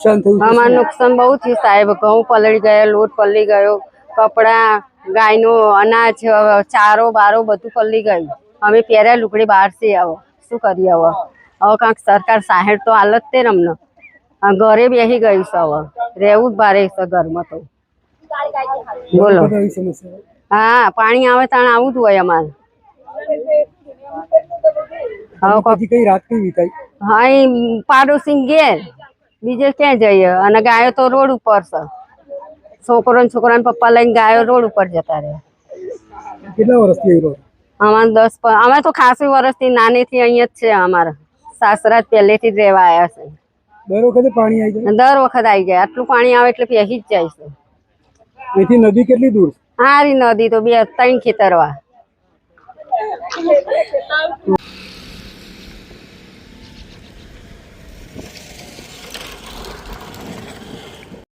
અમારું નુકસાન બહુ થયું સાહેબ. ઘઉં પલળી ગયા લોટ પલળી ગયો કપડા ગાયનું અનાજ ચારો બારો બધું પલળી ગયું. અમે પહેર્યા લુગડી બહારથી આવો. શું કરીએ હવે હવે કાંક સરકાર સાહેબ તો હાલત તે ને અમને ઘરે બેસી ગયું છે હવે. રહેવું જ ભારે છે ઘરમાં તો. બોલો. આવી હા પાણી આવે તાણ આવું જ હોય અમારે. હા પાડોશી ઘેર. બીજે ક્યાં જઈએ? અને ગાયો તો રોડ ઉપર છે. છોકરો ને છોકરા પપ્પા લઈને ગાયો રોડ ઉપર જતા રહે. કેટલા વર્ષથી અમારે દસ અમે તો ખાસી વર્ષથી નાનીથી અહીંયા જ છે અમારા. સાસરા પહેલેથી જ રહેવા આવ્યા છે. દર વખતે પાણી આવી જાય? દર વખત આવી જાય. આટલું પાણી આવે એટલે પહેરી જ જાય છે. અહીંથી નદી કેટલી દૂર હારી નદી તો બે ત્રણ ખેતરવા